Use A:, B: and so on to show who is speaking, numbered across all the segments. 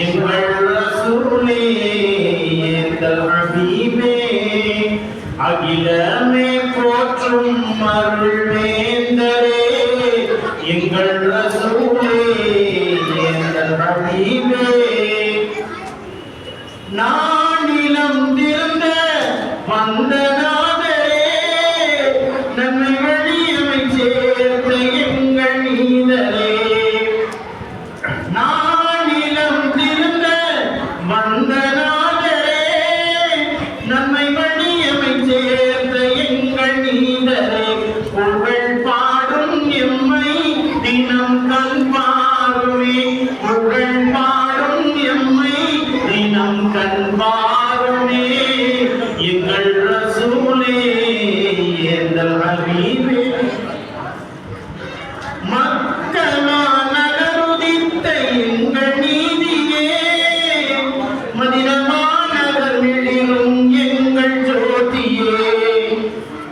A: எங்கள் ரசூலே எங்கள் ஹபீபே அகிலமே போற்றும் அருள் வேந்தரே எங்கள் ரசூலே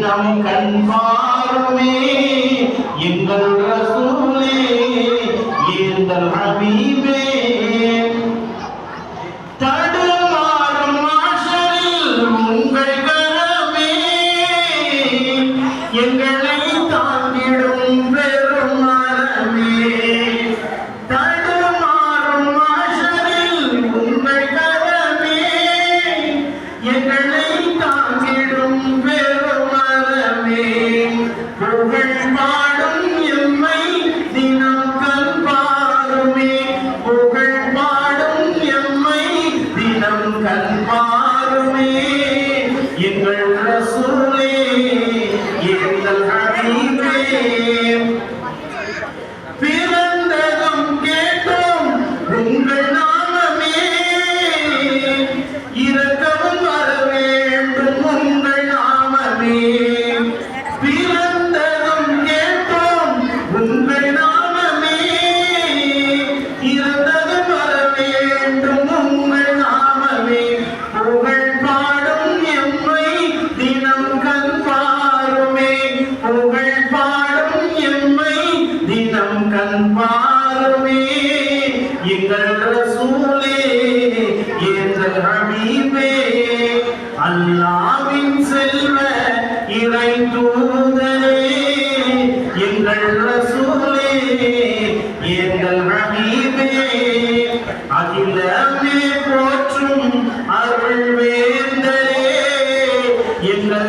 A: நம் கண்பாருமே எங்கள் ரசூலே எங்கள் ஹபீபே. தடுமாறும் மாஷரில் உங்கள் கரமே எங்களை யாருமே எங்கள் ரசூலே எங்கள் ஹபீபே. அல்லாவின் செல்வ இறை தூதரே எங்கள் ரசூலே எங்கள் ஹபீபே. அகிலமே போற்றும் அருள் எங்கள்